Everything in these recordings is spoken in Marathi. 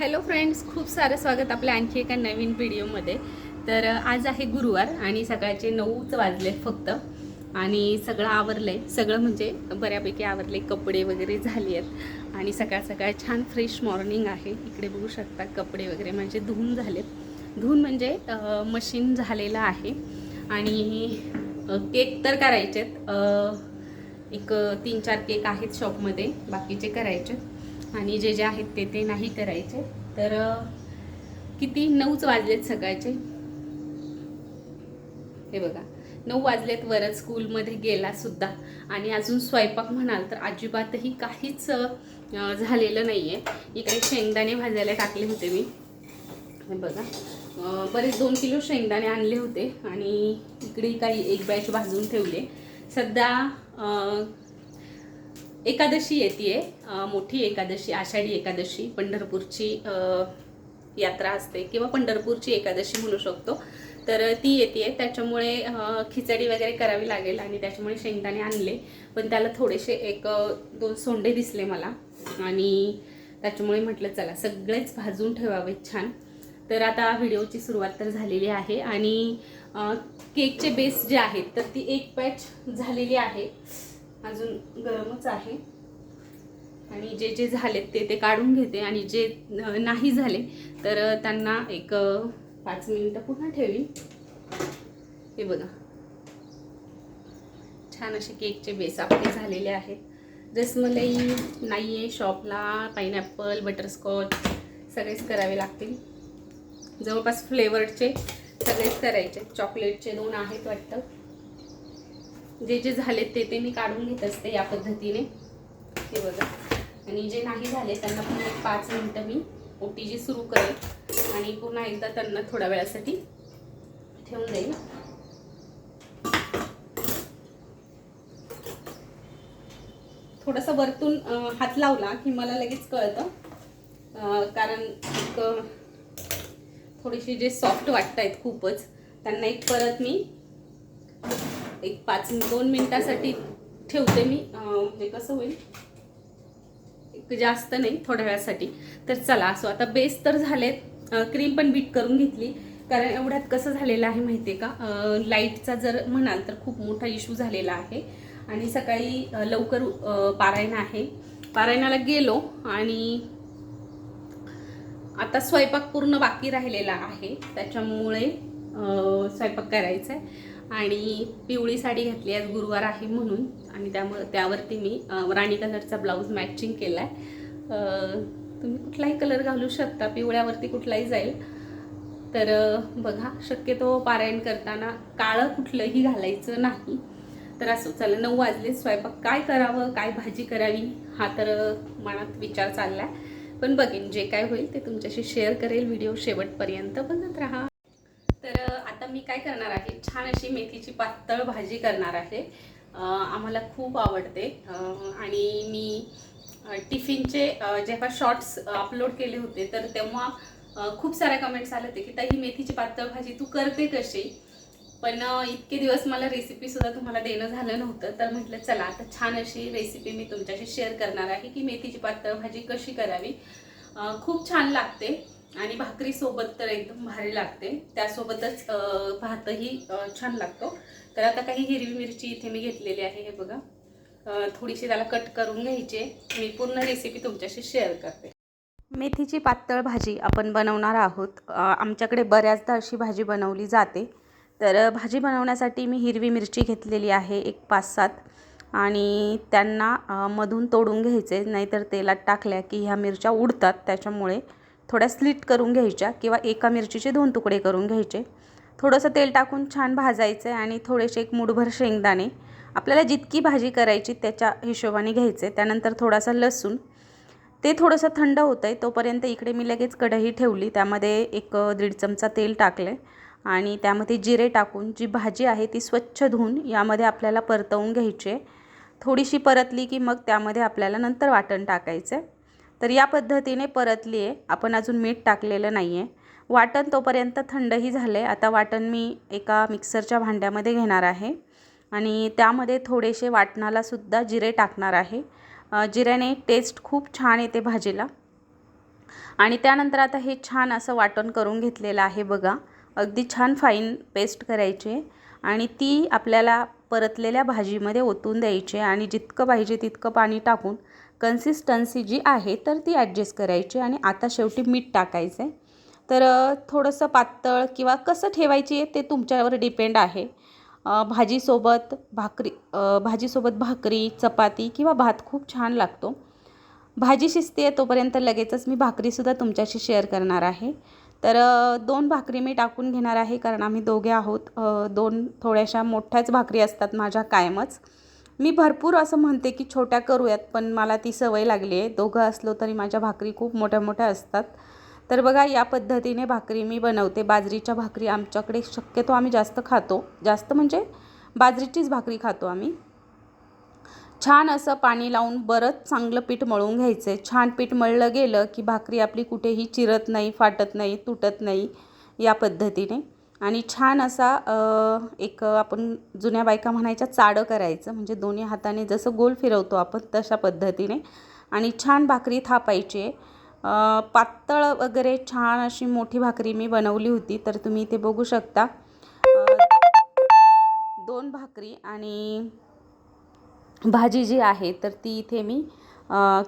हॅलो फ्रेंड्स खूप सारं स्वागत आपल्या आणखी एका नवीन व्हिडिओमध्ये. तर आज आहे गुरुवार आणि सकाळचे नऊच वाजले फक्त. आणि सगळं आवरलं आहे सगळं म्हणजे बऱ्यापैकी आवरले कपडे वगैरे झाले आहेत. आणि सकाळ सकाळ छान फ्रेश मॉर्निंग आहे. इकडे बघू शकता कपडे वगैरे म्हणजे धुवून झालेत. धुवून म्हणजे मशीन झालेलं आहे. आणि केक तर करायचेत. आहेत एक तीन चार केक आहेत शॉपमध्ये बाकीचे करायचे आणि जे जे आहेत ते ते नाही करायचे. तर किती? नऊच वाजलेत सकाळचे. हे बघा. नऊ वाजलेत वरच स्कूलमध्ये गेला सुद्धा. आणि अजून स्वयंपाक म्हणाल तर अजिबातही काहीच झालेलं नाही आहे इकडे शेंगदाणे भाजायला टाकले होते मी. हे बघा. बरेच दोन किलो शेंगदाणे आणले होते आणि इकडे काही एक बॅच भाजून ठेवले. सध्या एकादशी येते मोठी एकादशी आषाढी एकादशी पंढरपूरची यात्रा असते किंवा पंढरपूरची एकादशी म्हणू शकतो. तर ती येते त्याच्यामुळे खिचडी वगैरे करावी लागेल आणि त्याच्यामुळे शेंगदाणे आणले. पण त्याला थोडेसे एक दोन सोंडे दिसले मला. आणि त्याच्यामुळे म्हटलं चला सगळेच भाजून ठेवावे छान. तर आता व्हिडिओची सुरुवात तर झालेली आहे. आणि केकचे बेस जे आहेत तर ती एक पॅच झालेली आहे. अजून गरमच आहे. आणि जे जे झालेत ते ते काढून घेते. आणि जे नाही झाले तर त्यांना एक पाच मिनिटं पुन्हा ठेवी हे बघा. छान असे केकचे बेस आपले झालेले आहेत. रसमलाई नाही आहे शॉपला पायनॅपल बटरस्कॉच सगळेच करावे लागतील. जवळपास फ्लेवर्डचे सगळेच करायचे. चॉकलेटचे दोन आहेत वाटतं. जे जे झालेत ते ते मी काढून घेत असते या पद्धतीने. हे बघा. आणि जे नाही झाले त्यांना पुन्हा एक पाच मिनटं मी ओटीजी सुरू करेल आणि पुन्हा एकदा त्यांना थोड्या वेळासाठी ठेवून देईल थोडंसं वरतून हात लावला की मला लगेच कळतं. कारण एक थोडीशी जे सॉफ्ट वाटत आहेत खूपच त्यांना एक परत मी एक पाच दोन मिनटासाठी ठेवते मी. म्हणजे कसं होईल? एक जास्त नाही थोड्या वेळासाठी. तर चला असो. आता बेस तर झालेत. क्रीम पण बीट करून घेतली. कारण एवढ्यात कसं झालेलं आहे माहिती आहे का लाईटचा जर म्हणाल तर खूप मोठा इश्यू झालेला आहे. आणि सकाळी लवकर पारायणा पारायण आहे. पारायणाला गेलो आणि आता स्वयंपाक पूर्ण बाकी राहिलेला आहे. त्याच्यामुळे स्वयंपाक करायचा आहे आणि पिवळी साडी घातली आज गुरुवार आहे म्हणून. आणि त्यामुळे त्यावरती मी राणी कलरचा ब्लाऊज मॅचिंग केला आहे तुम्ही कुठलाही कलर घालू शकता पिवळ्यावरती कुठलाही जाईल. तर बघा शक्यतो पारायण करताना काळं कुठलंही घालायचं नाही. तर असं चला नऊ वाजले स्वयंपाक काय करावं काय भाजी करावी हा तर मनात विचार चालला आहे पण बघेन जे काय होईल ते तुमच्याशी शेअर करेल. व्हिडिओ शेवटपर्यंत बघत राहा. तर तर आता मी काय करणार आहे छान अशी मेथीची पातळ भाजी करणार आहे. आम्हाला खूप आवडते. आणि मी टिफिनचे जेव्हा शॉर्ट्स अपलोड केले होते तर तेव्हा खूप साऱ्या कमेंट्स आले होते की ताई ही मेथीची पातळ भाजी तू करते कशी? पण इतके दिवस मला रेसिपीसुद्धा तुम्हाला देणं झालं नव्हतं. तर म्हटलं चला आता छान अशी रेसिपी मी तुमच्याशी शेअर करणार आहे की मेथीची पातळ भाजी कशी करावी? खूप छान लागते. आणि भाकरी सोबत तर एकदम भारी लागते. त्यासोबतच भातही छान लागतो. तर आता काही हिरवी मिरची इथे मी घेतलेली आहे हे बघा. थोडीशी त्याला कट करून घ्यायची मी पूर्ण रेसिपी तुमच्याशी शेअर करते. मेथीची पातळ भाजी आपण बनवणार आहोत. आमच्याकडे बऱ्याचदा अशी भाजी बनवली जाते. तर भाजी बनवण्यासाठी मी हिरवी मिरची घेतलेली आहे एक पाच सात आणि त्यांना मधून तोडून घ्यायचे नाहीतर तेलात टाकल्या की ह्या मिरच्या उडतात. त्याच्यामुळे थोड्या स्लिट करून घ्यायच्या किंवा एका मिरचीचे दोन तुकडे करून घ्यायचे. थोडंसं तेल टाकून छान भाजायचं आहे आणि थोडेसे एक मुठभर शेंगदाणे आपल्याला जितकी भाजी करायची त्याच्या हिशोबाने घ्यायचे. त्यानंतर थोडासा लसूण. ते थोडंसं थंड होतं आहे तोपर्यंत इकडे मी लगेच कढई ठेवली. त्यामध्ये एक दीड चमचा तेल टाकले आणि त्यामध्ये जिरे टाकून जी भाजी आहे ती स्वच्छ धुवून यामध्ये आपल्याला परतवून घ्यायची. आहे थोडीशी परतली की मग त्यामध्ये आपल्याला नंतर वाटण टाकायचं आहे तर या पद्धतीने परतली आहे आपण अजून मीठ टाकलेलं नाही आहे वाटण तोपर्यंत थंडही झालं आहे आता वाटण मी एका मिक्सरच्या भांड्यामध्ये घेणार आहे. आणि त्यामध्ये थोडेसे वाटणालासुद्धा जिरे टाकणार आहे. जिऱ्याने टेस्ट खूप छान येते भाजीला. आणि त्यानंतर आता हे छान असं वाटण करून घेतलेलं आहे बघा. अगदी छान फाईन पेस्ट करायची. आहे आणि ती आपल्याला परतलेल्या भाजीमध्ये ओतून द्यायची. आहे आणि जितकं पाहिजे तितकं पाणी टाकून कन्सिस्टन्सी जी आहे तर ती ॲडजस्ट करायची आणि आता शेवटी मीठ टाकायचं आहे तर थोडंसं पातळ किंवा कसं ठेवायची आहे ते तुमच्यावर डिपेंड आहे. भाजीसोबत भाकरी भाजीसोबत भाकरी चपाती किंवा भात खूप छान लागतो. भाजी शिजते आहे तोपर्यंत लगेचच मी भाकरीसुद्धा तुमच्याशी शेअर करणार आहे. तर दोन भाकरी मी टाकून घेणार आहे कारण आम्ही दोघे आहोत. दोन थोड्याशा मोठ्याच भाकरी असतात माझ्या कायमच. मी भरपूर असं म्हणते की छोट्या करूयात पण मला ती सवय लागली आहे. दोघं असलो तरी माझ्या भाकरी खूप मोठ्या मोठ्या असतात. तर बघा या पद्धतीने भाकरी मी बनवते. बाजरीच्या भाकरी आमच्याकडे शक्यतो आम्ही जास्त खातो. जास्त म्हणजे बाजरीचीच भाकरी खातो आम्ही. छान असं पाणी लावून बरंच चांगलं पीठ मळून घ्यायचं आहे छान पीठ मळलं गेलं की भाकरी आपली कुठेही चिरत नाही फाटत नाही तुटत नाही या पद्धतीने. आणि छान असा एक आपण जुन्या बायका म्हणायच्या चाडं करायचं. म्हणजे दोन्ही हाताने जसं गोल फिरवतो आपण तशा पद्धतीने. आणि छान भाकरी थापायची. आहे पातळ वगैरे छान अशी मोठी भाकरी मी बनवली होती तर तुम्ही इथे बघू शकता. दोन भाकरी आणि भाजी जी आहे तर ती इथे मी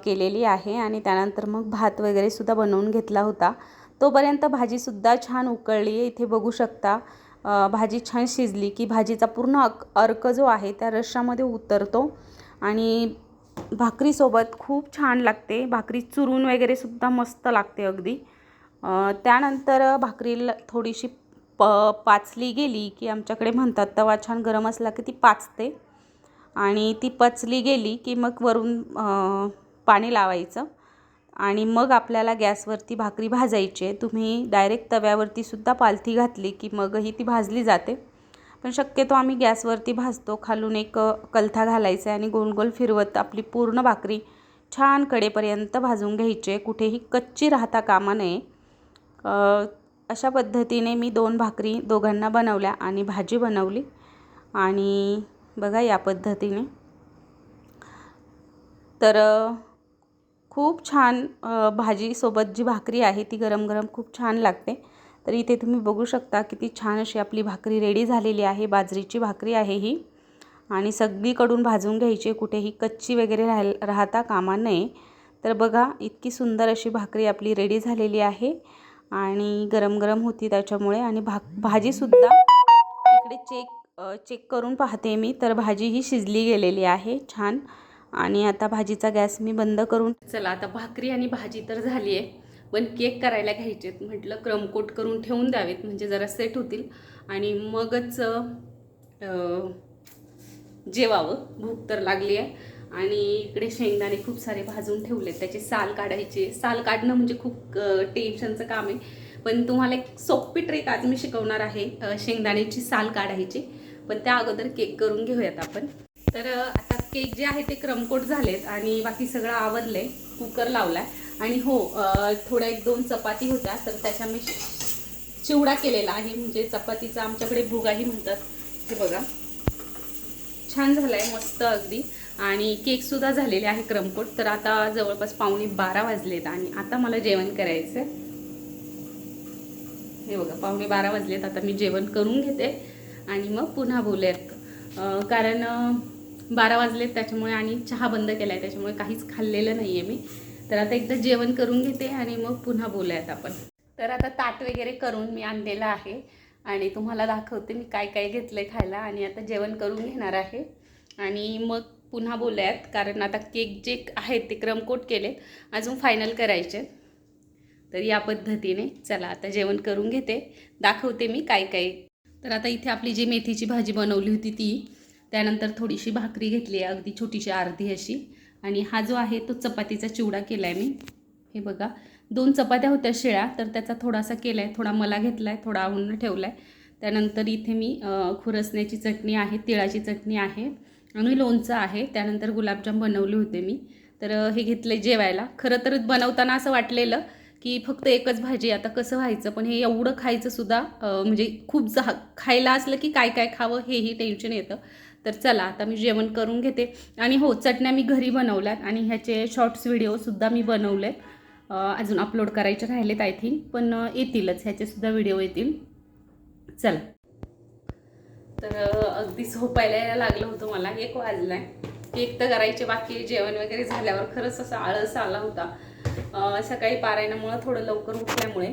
केलेली आहे. आणि त्यानंतर मग भात वगैरेसुद्धा बनवून घेतला होता. तोपर्यंत भाजीसुद्धा छान उकळली आहे. इथे बघू शकता भाजी छान शिजली की भाजीचा पूर्ण अक अर्क जो आहे त्या रश्शामध्ये उतरतो आणि भाकरीसोबत खूप छान लागते. भाकरी चुरून वगैरेसुद्धा मस्त लागते अगदी. त्यानंतर भाकरीला थोडीशी प पाचली गेली की आमच्याकडे म्हणतात तवा छान गरम असला की ती पाचते. आणि ती पचली गेली की मग वरून पाणी लावायचं. आणि मग आपल्याला गॅसवरती भाकरी भाजायची आहे. तुम्ही डायरेक्ट तव्यावरती सुद्धा पालथी घातली की मगही ती भाजली जाते. पण शक्यतो आम्ही गॅसवरती भाजतो खालून एक कलथा घालायचा आहे आणि गोल गोल फिरवत आपली पूर्ण भाकरी छान कडेपर्यंत भाजून घ्यायची आहे. कुठेही कच्ची राहता कामा नये. अशा पद्धतीने मी दोन भाकरी दोघांना बनवल्या आणि भाजी बनवली. आणि बघा या पद्धतीने. तर खूप छान भाजीसोबत जी भाकरी आहे ती गरम गरम खूप छान लागते. तर इथे तुम्ही बघू शकता किती छान अशी आपली भाकरी रेडी झालेली आहे. बाजरीची भाकरी आहे ही. आणि सगळीकडून भाजून घ्यायची कुठेही कच्ची वगैरे राह राहता कामा नये. तर बघा इतकी सुंदर अशी भाकरी आपली रेडी झालेली आहे. आणि गरम गरम होती त्याच्यामुळे आणि भा भाजीसुद्धा इकडे चेक चेक करून पाहते मी. तर भाजी ही शिजली गेलेली आहे छान. आणि आता भाजीचा गॅस मी बंद करून चला आता भाकरी आणि भाजी तर झाली आहे पण केक करायला घ्यायचेत म्हटलं क्रमकोट करून ठेवून द्यावेत म्हणजे जरा सेट होतील. आणि मगच जेवावं. भूक तर लागली आहे. आणि इकडे शेंगदाणे खूप सारे भाजून ठेवले त्याचे साल काढायचे. साल काढणं म्हणजे खूप टेन्शनचं काम आहे. पण तुम्हाला एक सोपी ट्रिक आज मी शिकवणार आहे. शेंगदाण्याची साल काढायची. पण त्या अगोदर केक करून घेऊयात आपण. तर आता केक जे आहे ते क्रमकोट झालेत आणि बाकी सगळं आवरलंय. कुकर लावलाय. आणि हो थोड्या एक दोन चपाती होत्या तर त्याच्या मी चिवडा केलेला आहे. म्हणजे चपातीचा आमच्याकडे भुगाही म्हणतात. हे बघा. छान झालाय मस्त अगदी. आणि केक सुद्धा झालेले आहे क्रमकोट. तर आता जवळपास पावणे बारा वाजलेत आणि आता मला जेवण करायचं हे बघा पावणे बारा वाजलेत. आता मी जेवण करून घेते. आणि मग पुन्हा बोलूयात. कारण बारा वाजले त्याच्यामुळे आणि चहा बंद केला आहे त्याच्यामुळे काहीच खाल्लेलं नाही आहे मी. तर आता एकदा जेवण करून घेते आणि मग पुन्हा बोलूयात आपण. तर आता ताट वगैरे करून मी आणलेलं आहे आणि तुम्हाला दाखवते मी काय काय घेतलं आहे खायला आणि आता जेवण करून घेणार आहे. आणि मग पुन्हा बोलूयात कारण आता केक जे आहेत ते क्रमकोट केलेत अजून फायनल करायचे तर या पद्धतीने चला आता जेवण करून घेते दाखवते मी काय काय. तर आता इथे आपली जी मेथीची भाजी बनवली होती ती त्यानंतर थोडीशी भाकरी घेतली आहे अगदी छोटीशी अर्धी अशी. आणि हा जो आहे तो चपातीचा चिवडा केला आहे मी. हे बघा दोन चपात्या होत्या शिळ्या तर त्याचा थोडासा केला आहे थोडा मला घेतला आहे थोडा आवडून ठेवला आहे त्यानंतर इथे मी खुरसण्याची चटणी आहे तिळाची चटणी आहे आणि लोणचं आहे. त्यानंतर गुलाबजाम बनवले होते मी. तर हे घेतलं जेवायला. खरं तर बनवताना असं वाटलेलं की फक्त एकच भाजी आता कसं व्हायचं? पण हे एवढं खायचं सुद्धा म्हणजे खूप जा खायला असलं की काय काय खावं हेही टेन्शन येतं. तर चला आता मी जेवण करून घेते. आणि हो चटण्या मी घरी बनवल्यात आणि ह्याचे शॉर्ट्स व्हिडिओसुद्धा मी बनवले अजून अपलोड करायचे राहिलेत आय थिंक पण येतीलच ह्याचेसुद्धा व्हिडिओ येतील. चला. तर अगदी झोपायला यायला लागलं होतं मला एक वाजलाय. केक तर करायचे बाकी जेवण वगैरे झाल्यावर खरंच असा आळस आला होता. सकाळी पारायणामुळं थोडं लवकर उठल्यामुळे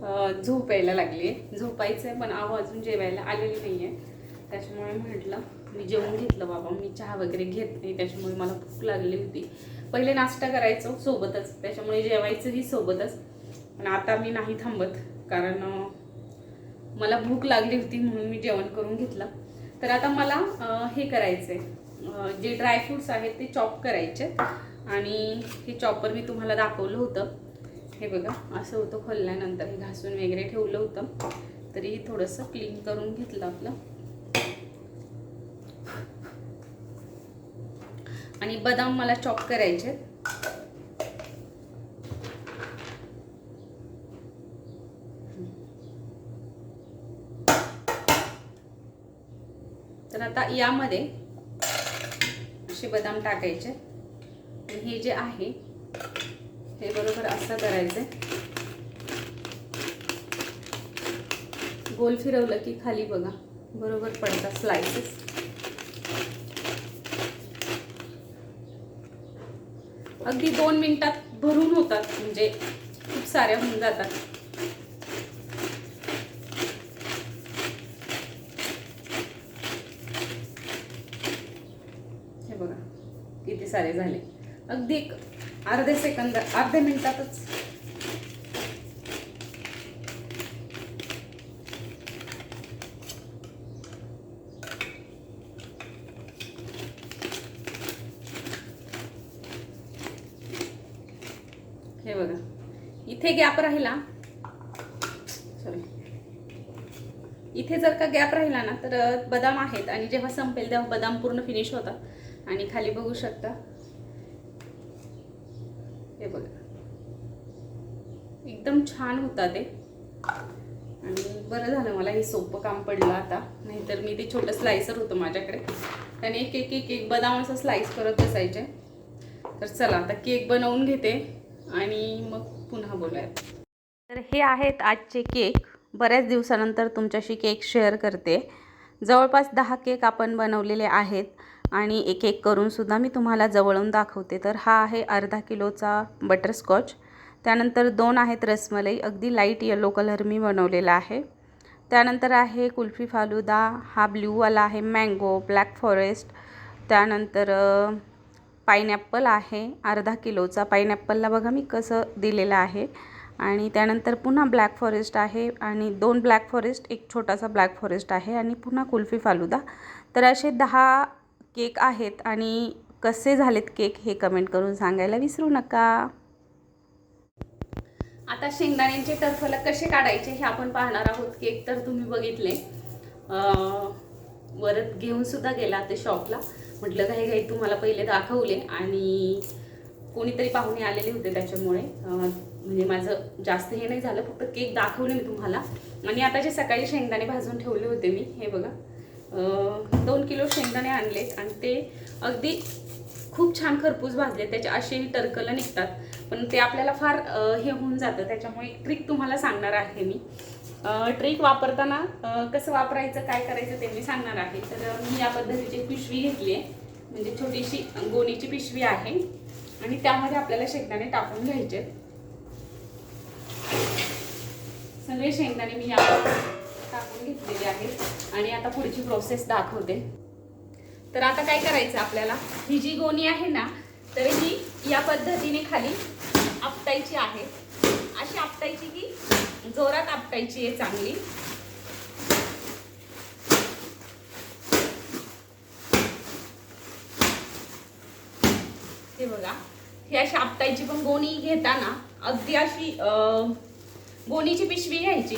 झोपायला झोप यायला लागली झोपायचं आहे पण आहो अजून जेवायला आलेली नाही आहे त्याच्यामुळे म्हटलं मी जेवून घेतलं बाबा मी चहा वगैरे घेत नाही त्याच्यामुळे मला भूक लागली होती. पहिले नाश्ता करायचो सोबतच त्याच्यामुळे जेवायचंही सोबतच. पण आता मी नाही थांबत कारण मला भूक लागली होती म्हणून मी जेवण करून घेतलं. तर आता मला हे करायचं आहे जे ड्रायफ्रूट्स आहेत ते चॉप करायचे. आणि हे चॉपर मी तुम्हाला दाखवलं होतं. हे बघा असं होतं खोलल्यानंतर हे घासून वगैरे ठेवलं होतं. तरी थोडंसं क्लीन करून घेतलं आपलं. आणि बदाम मला चॉप करायचे. तर आता यामध्ये असे बदाम टाकायचे. हे जे आहे हे बरोबर असं करायचं गोल फिरवलं की खाली बघा बरोबर पडतात स्लायसेस अगदी दोन मिनिटात भरून होतात म्हणजे खूप साऱ्या होऊन जातात. हे बघा किती सारे झाले. अगदी अर्धे सेकंद अर्ध्या मिनिटातच हे बघा इथे गॅप राहिला. सॉरी इथे जर का गॅप राहिला ना तर बदाम आहेत. आणि जेव्हा संपेल तेव्हा बदाम पूर्ण फिनिश होतात. आणि खाली बघू शकता. हे बघा. एकदम छान होता ते. आणि बरं झालं मला हे सोपं काम पडलं आता. नाहीतर मी ते छोटं स्लायसर होतं माझ्याकडे. त्याने एक एक एक एक बदाम असं स्लाइस करत बसायचे. तर चला आता केक बनवून घेते. आणि मग पुन्हा बोलूया तर हे आहेत आजचे केक. बऱ्याच दिवसानंतर तुमच्याशी केक शेअर करते. जवळपास दहा केक आपण बनवलेले आहेत आणि एक एक करूनसुद्धा मी तुम्हाला जवळून दाखवते. तर हा आहे अर्धा किलोचा बटरस्कॉच. त्यानंतर दोन आहेत रसमलाई. अगदी लाइट येलो कलर मी बनवलेला आहे. त्यानंतर आहे कुल्फी फालुदा. हा ब्ल्यूवाला आहे मँगो ब्लॅक फॉरेस्ट. त्यानंतर पायनॅप्पल आहे अर्धा किलोचा. पाईनॅप्पलला बघा मी कसं दिलेलं आहे. आणि त्यानंतर पुन्हा ब्लॅक फॉरेस्ट आहे आणि दोन ब्लॅक फॉरेस्ट एक छोटासा ब्लॅक फॉरेस्ट आहे आणि पुन्हा कुल्फी फालुदा. तर असे दहा केक आहेत आणि कसे झालेत केक हे कमेंट करून सांगायला विसरू नका. आता शेंगदाण्यांचे टरफल कसे काढायचे हे आपण पाहणार आहोत. केक तर तुम्ही बघितले. वरत घेऊन सुद्धा गेला ते शॉपला म्हटलं घाई घाई तुम्हाला पहिले दाखवले आणि कोणीतरी पाहुणे आलेले होते त्याच्यामुळे म्हणजे माझं जास्त हे नाही झालं फक्त केक दाखवले मी तुम्हाला. आणि आता जे सकाळी शेंगदाणे भाजून ठेवले होते मी हे बघा दोन किलो शेंगदाणे आणलेत आणि ते अगदी खूप छान खरपूस भाजले त्याचे असे टरकलं निघतात. पण ते आपल्याला फार हे होऊन जातं त्याच्यामुळे एक ट्रिक तुम्हाला सांगणार आहे मी. ट्रिक वापरताना कसं वापरायचं काय करायचं ते मी सांगणार आहे. तर मी या पद्धतीची पिशवी घेतली आहे. म्हणजे छोटीशी गोणीची पिशवी आहे. आणि त्यामध्ये आपल्याला शेंगदाणे टाकून घ्यायचे. सगळे शेंगदाणे मी या टाकून घेतलेले आहेत. आणि आता पुढची प्रोसेस दाखवते. तर आता काय करायचं आपल्याला? ही जी गोणी आहे ना तर ही या पद्धतीने खाली आपटायची आहे. अशी आपटायची की जोरात आपटायची आहे चांगली. हे बघा ही अशी आपटायची पण गोणी घेताना अगदी अशी गोणीची पिशवी घ्यायची.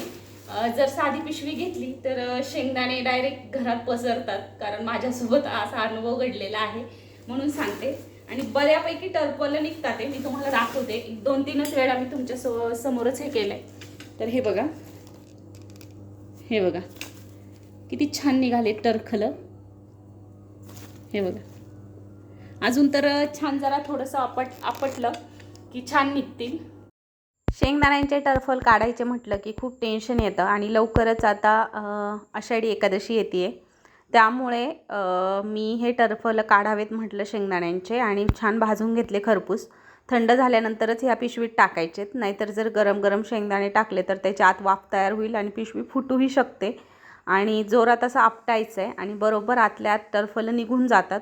जर साधी पिशवी घेतली तर शेंगदाणे डायरेक्ट घरात पसरतात कारण माझ्यासोबत असा अनुभव घडलेला आहे म्हणून सांगते. आणि बऱ्यापैकी टर्पल निघतात मी तुम्हाला दाखवते. एक दोन तीनच वेळा मी तुमच्या सो समोरच हे केलं आहे तर हे बघा. हे बघा. किती छान निघाले टरखलं. हे बघा. अजून तर छान जरा थोडंसं आपट आपटलं की छान निघतील. शेंगदाण्यांचे टरफल काढायचे म्हटलं की खूप टेन्शन येतं आणि लवकरच आता आषाढी एकादशी येते त्यामुळे मी हे टरफल काढावेत म्हटलं शेंगदाण्यांचे आणि छान भाजून घेतले खरपूस. थंड झाल्यानंतरच ह्या पिशवीत टाकायचेत. नाहीतर जर गरम गरम शेंगदाणे टाकले तर त्याच्या आत वाफ तयार होईल आणि पिशवी फुटूही शकते. आणि जोरात असं आपटायचं आहे आणि बरोबर आतल्या आत टरफलं निघून जातात.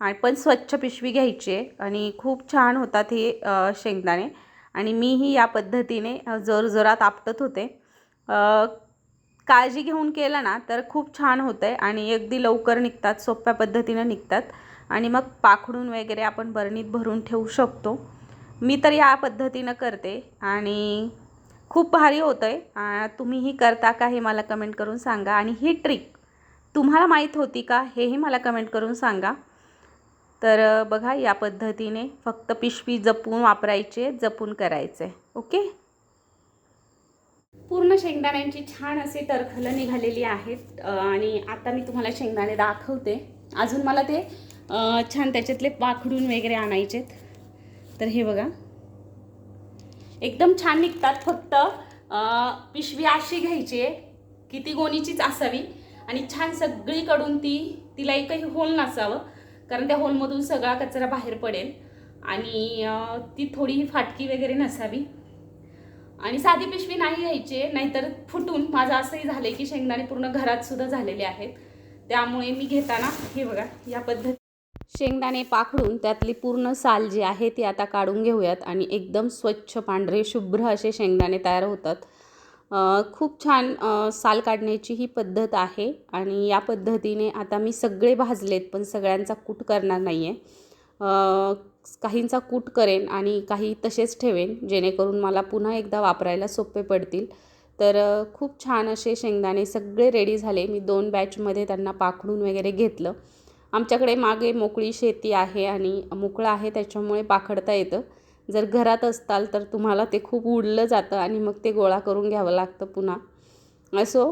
आणि पण स्वच्छ पिशवी घ्यायची आहे आणि खूप छान होतात हे शेंगदाणे. आणि मीही या पद्धतीने जोरजोरात आपटत होते. काळजी घेऊन केलं ना तर खूप छान होतं आहे आणि अगदी लवकर निघतात सोप्या पद्धतीनं निघतात. आणि मग पाखडून वगैरे आपण बरणीत भरून ठेवू शकतो. मी तर या पद्धतीनं करते आणि खूप भारी होतं आहे तुम्हीही करता का हे मला कमेंट करून सांगा. आणि ही ट्रिक तुम्हाला माहीत होती का हेही मला कमेंट करून सांगा. तर बघा या पद्धतीने फक्त पिशवी जपून वापरायचे जपून करायचे. ओके? पूर्ण शेंगदाण्यांची छान असे तरखलं निघालेली आहेत. आणि आता मी तुम्हाला शेंगदाणे दाखवते. अजून मला ते छान त्याच्यातले पाखडून वगैरे आणायचेत. तर हे बघा. एकदम छान निघतात फक्त पिशवी अशी घ्यायची आहे की ती गोणीचीच असावी आणि छान सगळीकडून ती तिला एकही होल नसावं कारण त्या होलमधून सगळा कचरा बाहेर पडेल आणि ती थोडी फाटकी वगैरे नसावी. आणि साधी पिशवी नाही घ्यायची आहे, नाहीतर फुटून माझं असंही झालं की शेंगदाणे पूर्ण घरात सुद्धा झालेले आहेत. त्यामुळे मी घेताना हे बघा या पद्धती शेंगदाणे पाखडून त्यातली पूर्ण साल जी आहे ती आता काढून घेऊयात आणि एकदम स्वच्छ पांढरे शुभ्र असे शेंगदाणे तयार होतात. खूप छान साल काढण्याची ही पद्धत आहे आणि या पद्धतीने आता मी सगळे भाजलेत पण सगळ्यांचा कूट करणार नाही आहे काहींचा कूट करेन आणि काही तसेच ठेवेन जेणेकरून मला पुन्हा एकदा वापरायला सोपे पडतील. तर खूप छान असे शेंगदाणे सगळे रेडी झाले. मी दोन बॅचमध्ये त्यांना पाखडून वगैरे घेतलं. आमच्याकडे मागे मोकळी शेती आहे आणि मोकळं आहे त्याच्यामुळे पाखडता येतं. जर घरात असताल तर तुम्हाला ते खूप उडलं जातं आणि मग ते गोळा करून घ्यावं लागतं पुन्हा. असो.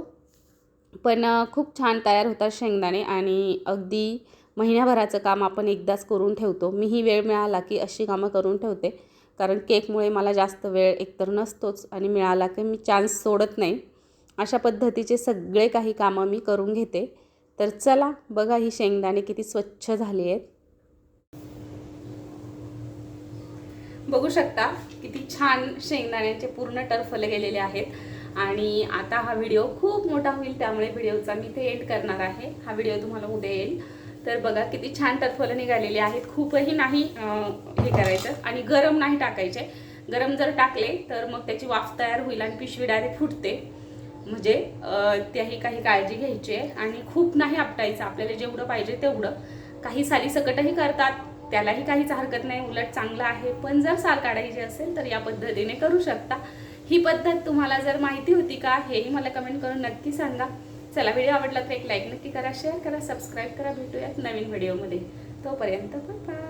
पण खूप छान तयार होतात शेंगदाणे आणि अगदी महिन्याभराचं काम आपण एकदाच करून ठेवतो. मीही वेळ मिळाला की अशी कामं करून ठेवते. कारण केकमुळे मला जास्त वेळ एकतर नसतोच आणि मिळाला की मी चान्स सोडत नाही. अशा पद्धतीचे सगळे काही कामं मी करून घेते. तर चला बघा ही शेंगदाणे किती स्वच्छ झाली आहेत. बघू शकता किती छान शेंगदाण्याचे पूर्ण टरफले गेलेले आहेत. आणि आता हा व्हिडिओ खूप मोठा होईल त्यामुळे व्हिडिओचा मी ते एंड करणार आहे. हा व्हिडिओ तुम्हाला उद्या येईल. तर बघा किती छान टरफलं निघालेली आहेत. खूपही नाही हे करायचं आणि गरम नाही टाकायचे. गरम जर टाकले तर मग त्याची वाफ तयार होईल आणि पिशवी डायरेक्ट फुटते. म्हणजे त्याही काही काळजी घ्यायची आहे आणि खूप नाही आपटायचं. आपल्याला जेवढं पाहिजे तेवढं. काही साली सकटही करतात त्यालाही काहीच हरकत नाही. उलट चांगलं आहे पण जर साल काढायची असेल तर या पद्धतीने करू शकता. ही पद्धत तुम्हाला जर माहिती होती का हेही मला कमेंट करून नक्की सांगा. चला व्हिडिओ आवडला तर एक लाईक नक्की करा शेअर करा सबस्क्राईब करा. भेटूयात नवीन व्हिडिओमध्ये. तोपर्यंत बाय